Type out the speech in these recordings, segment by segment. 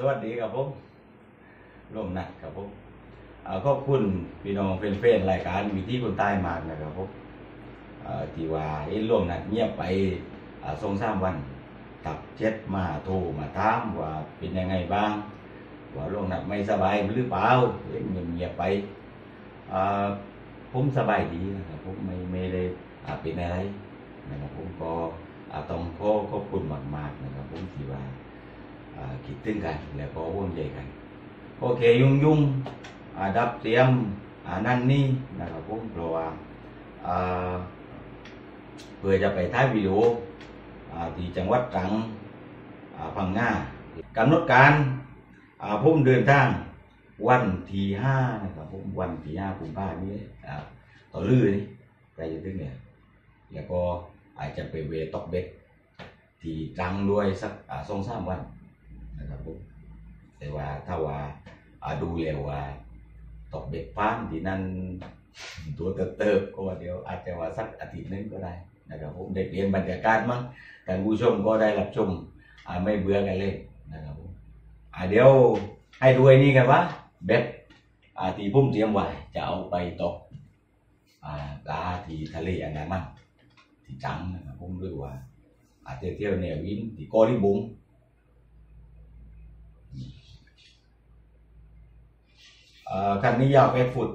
สวัสดีครับผมร่วมนัดครับผมอขอบคุณพี่น้องเพื่อนๆรายการวิธีคนใต้มากนะครับผมที่ว่าเอ็นร่วมนัดเงียบไปอ่าสองสามวันตับเจ็ดมาโทรมาถามว่าเป็นยังไงบ้าง ว่าร่วมนัดไม่สบายหรือเปล่าเอ็นเงียบไปผมสบายดีนะครับผมไม่ไม่ได้เป็นอะไรนะครับผมก็ต้องขอขอบคุณมากๆนะครับผมที่ว่า คิดถึงกัน แล้วก็ห่วงใยกัน โอเคยุ่งยุ่งๆดับเตรียมนั่นนี่นะครับผมเพราะว่าเพื่อจะไปถ่ายวิดีโอที่จังหวัดตรังพังงากำหนดการอ่าผมเดินทางวันที่ห้านะครับผมวันที่ห้ากุมภาพันธ์นี้ต่อลือนี่ใกล้จะถึงเนี่ยแล้วก็อาจจะไปเวตอกเบ็ดที่ตรังด้วยสักสองสามวัน นะครับผมแต่ว่าถ้าว่าดูแล้วว่าตกเบ็ดฟ้านที่นั่นตัวเติบก็เดี๋ยวอาจจะว่าสักอาทิตย์นึงก็ได้นะครับผมได้เปลี่ยนบรรยากาศมั้งท่านผู้ชมก็ได้รับชมไม่เบื่อกันเลยนะครับผมเดี๋ยวให้ดูไอ้นี่กันว่าเบ็ดอ่าที่มเตรียมไว้จะเอาไปตกปลาที่ทะเลอันนั้นมั้งที่จังนะครับผมหรือว่าอาจจะเที่ยวแนววินที่กอลิบุง เอ่อคันนี้ยาว8ฟุต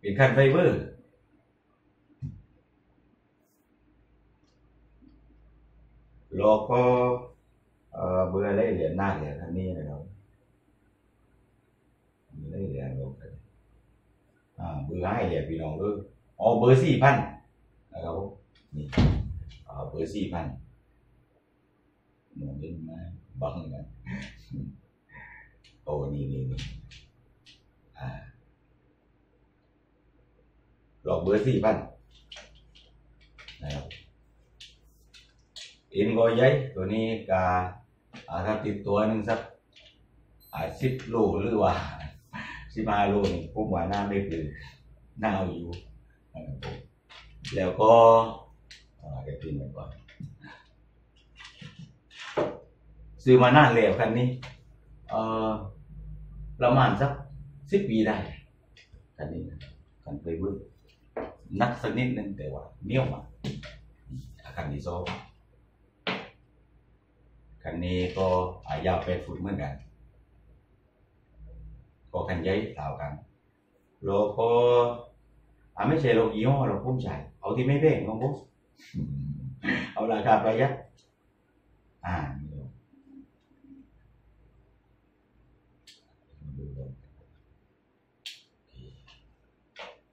เป็นคันไฟเบอร์แล้วก็เบอร์อะไรเหรียญหน้าเหรียญคันนี้นะครับเบอร์อะไรเหรียญลงไปอ่าเบอร์ให้เหรียญพี่น้องเลยอ๋อเบอร์สี่พันนะครับนี่อ่าเบอร์สี่พันมองเห็นไหมบังกันโอ้นี่นี่นี่ อ่า หลอกเบอร์สี่พันนะครับอินก็ใหญ่ตัวนี้กาอาถ้าติดตัวหนึ่งสักอาสิบโลหรือว่าสิบห้าโลนี่ผมว่าน่าไม่ปืนน่าเอาอยู่แล้วก็เดี๋ยวพิมพ์ไปก่อนซื้อมานานแล้วคันนี้เอ่อประมาณสักสิบปีได้คันนี้คันเคยเวิร์ก นักสักนิดนึงแต่ว่าเนี้ยวมากอาคันที่สองคันนี้ก็อายาวแปดฟุตเหมือนกันก็คันใหญ่เท่ากันแล้วก็อ่าไม่ใช่โลกยี่ห้อเราพุ่มใจเอาที่ไม่แพงของผมเอาราคาประหยัดอ่านี่ดูดูดู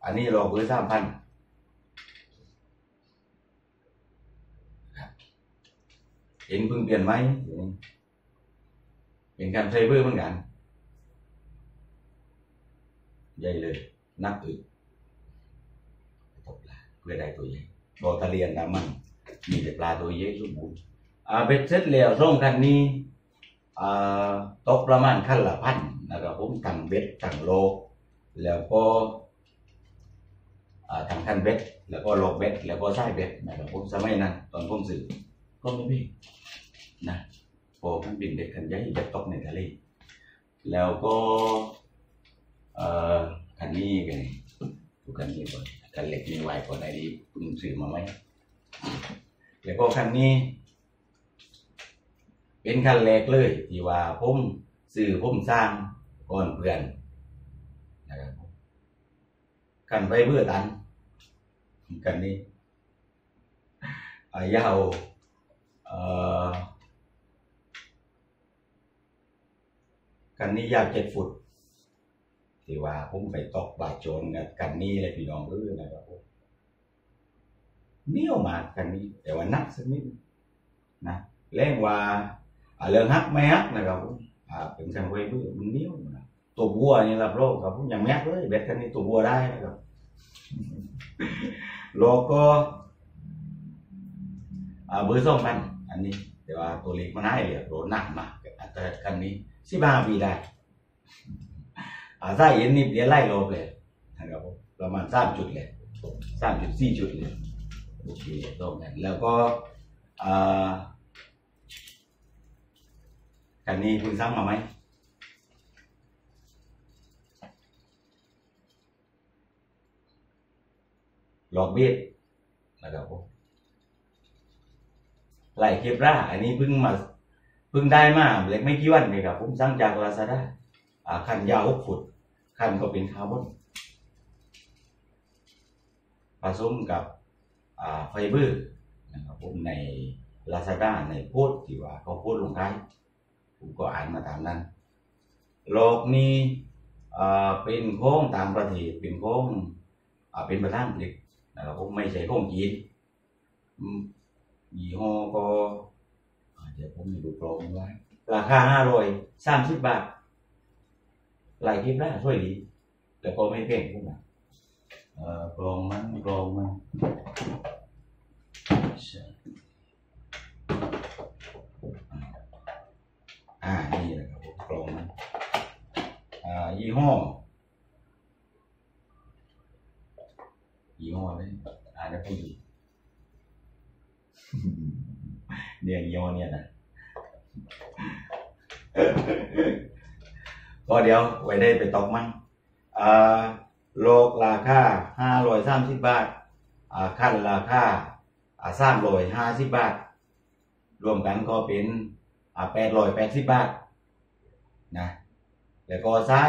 อันนี้รอเบอร์สามพันเห็นเพิ่งเปลี่ยนไหมเดี๋ยวนี้เป็นการไฟเบอร์เหมือนกัน ใหญ่เลย นักอึดตกปลาเพื่อได้ตัวใหญ่บอทะเลียนตามมัน มีแต่ปลาตัวใหญ่สมบูรณ์อ่าเบ็ดเสร็จแล้วส่งคันนี้อ่าตกประมาณขั้นละพันนะครับผมตั้งเบ็ดตั้งโล แล้วก็ อ่าทางคันเบ็ดแล้วก็โลกเบ็ดแล้วก็ไส้เบ็ดนะครับผมสมัยนั้นตอนผมสื่อก็ไม่มีนะพอมันเป็นเด็กคันใหญ่เบ็ดตกในทะเลแล้วก็เอ่อคันนี้กันดูคันนี้ก่อนคันเล็กมีไว้ก่อนไอ้นี่เพิ่งซื้อมาไหมแล้วก็คันนี้ เป็นคันแรกเลยที่ว่าผมซื้อผมสร้างก่อนเพื่อนนะครับผมกันไปเบื่อตัน กันนี้อายาวเออกันนี้ยาวเจ็ดฟุตที่ว่าผมไปตกบาดโจรกับกันนี้เลยพี่น้องเออนะครับผมเนียวมากันนี้แต่ว่านักสักนิดนะแรงว่าอ่าเรื่องฮักไม่ฮักนะครับผมเป็นสังเวยเบื่อมันเนียวตัวบัวนี่รับโลกครับผมอย่างแม็กเลยเบ็ดกันนี้ตัวบัวได้นะครับ แล้วก็อ่าเบอร์สองพันอันนี้ แต่ว่าตัวเล็กมันให้เลยโดนหนักมากแต่คันนี้สิบห้าปีได้อ่าถ้าเห็นนี่เปลี่ยนไล่โลเลยนะครับผมประมาณสามจุดเลยสามจุดสี่จุดเลยโอเคตรงกันแล้วก็อ่าคันนี้คุณสั่งมาไหม ลอกเบี้ยนะครับผมไหลเคปราอันนี้เพิ่งมาเพิ่งได้มาเล็กไม่กี่วันเลยครับผมสั่งจากลาซาด้าอ่าคันยาวหกฟุตคันก็เป็นคาร์บอนผสมกับอ่าไฟเบอร์นะครับผมในลาซาด้าในโพสต์ที่ว่าเขาโพสต์ลงท้ายผมก็อ่านมาตามนั้นโลกนี้เป็นโค้งตางประเทศเป็นโค้งเป็นประธานผลิต นะครับผมไม่ใช่โค้งจีนยี่ห้อก็อาเดี๋ยวผมมีดูกรองไว้ราคาห้าร้อยสามสิบบาทไหลคลิปได้ช่วยดีแล้วก็ไม่เพ่งพวกนั้นเอ่อกรองมันกรองมันใช่อ่า นี่แหละครับกรองมันอ่า ยี่ห้อ ยี่ห้อเลยอ่านได้พูดดีเนี่ยยี่ห้อเนี่ยนะก็เดี๋ยวไว้ได้ไปตอกมันอ่าโลกราคาห้าร้อยสามสิบบาทอ่าขั้นราคาอ่าสามร้อยห้าสิบบาท รวมกันก็เป็นอ่าแปดร้อยแปดสิบบาทนะแล้วก็ไส้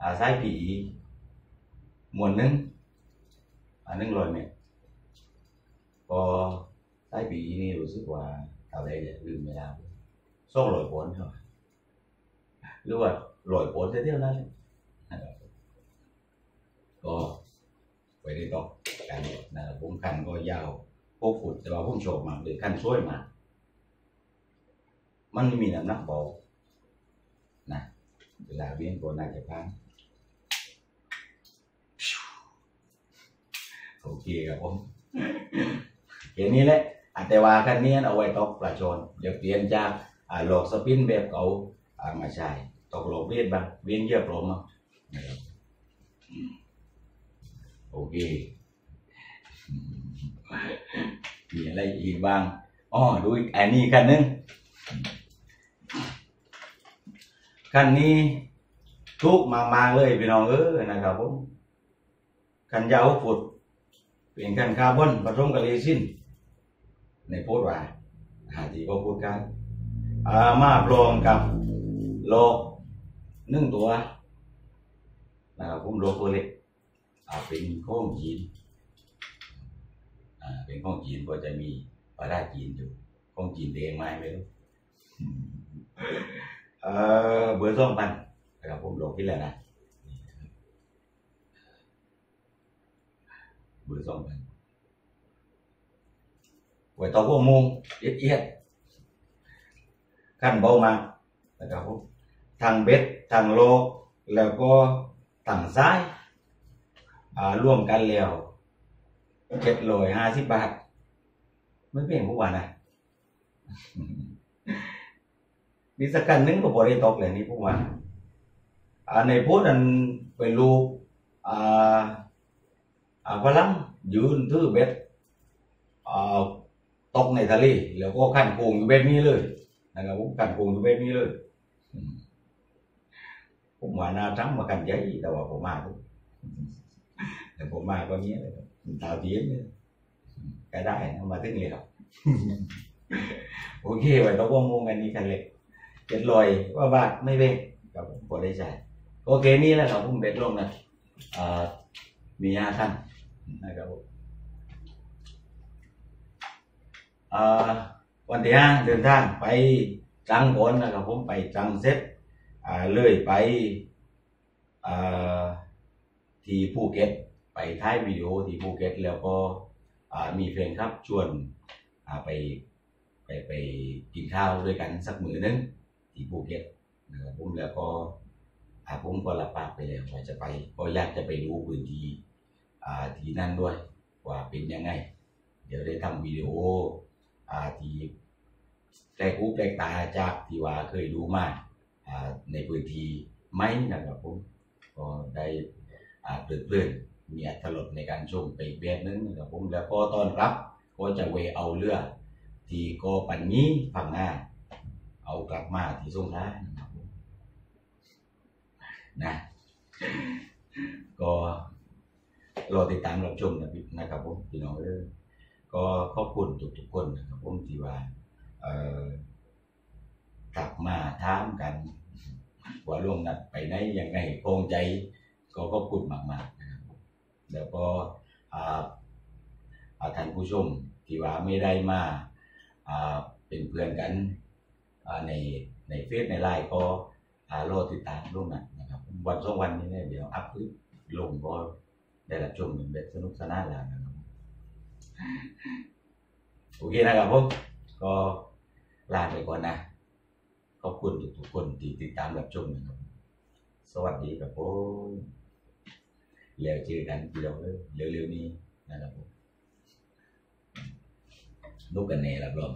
อ่าไส้ผีหมวนหนึ่ง อ่าหนึ่งร้อยเมตรก็ไส้ผีนี่รู้สึกว่าเท่าไรเนี่ยลืมไม่ได้สองร้อยปอนด์เท่ไหร่หรือว่าร้อยปอนด์เท่านั้นก็ไปได้ต่อกันนะครับผมคันก็ยาวพวกฝุ่นแต่ว่าผมโชว์มากเลยคันช่วยมา มันมีน้ำหนักเบานะเวลาเวียนก็น่าจะพัง โอเคครับผมเห็นนี้แหละอะแต่ว่าคันนี้เอาไว้ตอกปลาชนเดี๋ยวเปลี่ยนจากหลอกสปินแบบเก่าอ่ามาใช้ตกหลอกเวียนบ้างเวียนเยอะปลอมอะโอเคมีอะไรอีกบ้างอ๋อดูอีกอันนี้คันหนึงคันนี้ทุกมากๆเลยพี่น้องเออนะครับผมคันยาวหกฟุต เป็นกันคาร์บอนผสมกับเรซินในโพสต์ว่าหาที่เขาพูดกันอามาพร้อมกับโลกหนึ่งตัวนะครับผมโลกตัวเล็กอ่าเป็นข้องจีนอ่าเป็นข้องจีนก็จะมีปลาดาจีนอยู่ข้องจีนแดงไหมไม่รู้เอ่อเบอร์สองพันนะครับผมโลกที่แล้วนะ เบอร์สองพันไว้ต่อพวกมุงเอียดเอียดขั้นเบามากนะครับผมทางเบ็ดทางโลกแล้วก็ทางซ้ายร่วมกันแล้วเจ็ดร้อยห้าสิบบาท ไม่เพียงพวกวันนะนี่สักกันหนึงก็บริตกเลยนี่พวกวันอ่าในพูดนั้นเป็นรูปอ่า อ่าฝรั่งยืนถือเบ็ดอ่าตกในทะเลแล้วก็ขันโกงอยู่เบ็ดนี้เลยนะครับผมขันโกงอยู่เบ็ดนี้เลยอืมผมว่าหนาจังมากันใหญ่แต่ว่าผมมาผมแต่ผมมาก็เนี้ยเลยครับตาวเทียนเนี่ยก็ได้นะมาถึงเลยครับโอเคไว้ต้องวงวงกันนี้กันเลยเจ็ดลอยว่าบาทไม่เว้นครับผมพอได้ใช้โอเคนี่แหละครับผมเบ็ดลงนะอ่ามีห้าท่าน นะครับผมวันที่ห้าเดินทางไปจังก่อนนะครับผมไปจังเซ็ตอ่าเลยไปที่ภูเก็ตไปท้ายวิดีโอที่ภูเก็ตแล้วก็มีเพลงครับชวนไปไปไปกินข้าวด้วยกันสักมื้อนึงที่ภูเก็ตนะครับผมแล้วก็ผมก็รับปากไปแล้วว่าจะไปก็อยากจะไปดูพื้นที่ ที่นั่นด้วยว่าเป็นยังไง เดี๋ยวได้ทำวิดีโออ่าที่แปลกหูแปลกตาจากที่ว่าเคยดูมาอ่าในพื้นที่ไหมนะครับผมก็ได้อ่าเปลือนๆมีอัตลดในการชมไปแบบนึงนะครับผมแล้วก็ตอนรับก็จะเวเอาเรือที่ก็ปันนี้ฝั่งหน้าเอากลับมาที่สงขลานะครับผมนะก็ รอติดตามรับชมนะพี่นะครับผมพี่น้องเออก็ขอบคุณทุกๆคนนะครับผมที่ว่าเอ่อกลับมาถามกันว่าล่วงนัดไปไหนยังไงโปร่งใจก็ขอบคุณมากๆนะครับแล้วก็อ่าอ่าท่านผู้ชมที่ว่าไม่ได้มาเป็นเพื่อนกันในในเฟซในไลน์ก็รอติดตามล่วงนัดนะครับ วันสองวันนี้เนี่ยเดี๋ยวอัพลงก็ ได้รับชมกันแบบสนุกสนานแล้วนะครับโอเคนะครับผมก็ลาไปก่อนนะ ขอบคุณทุกๆคนที่ติดตามรับชมนะครับ สวัสดีครับผมแล้วเจอกันทีเดียวเลยเร็วๆนี้นะครับผมนุกกันแน่รับรอง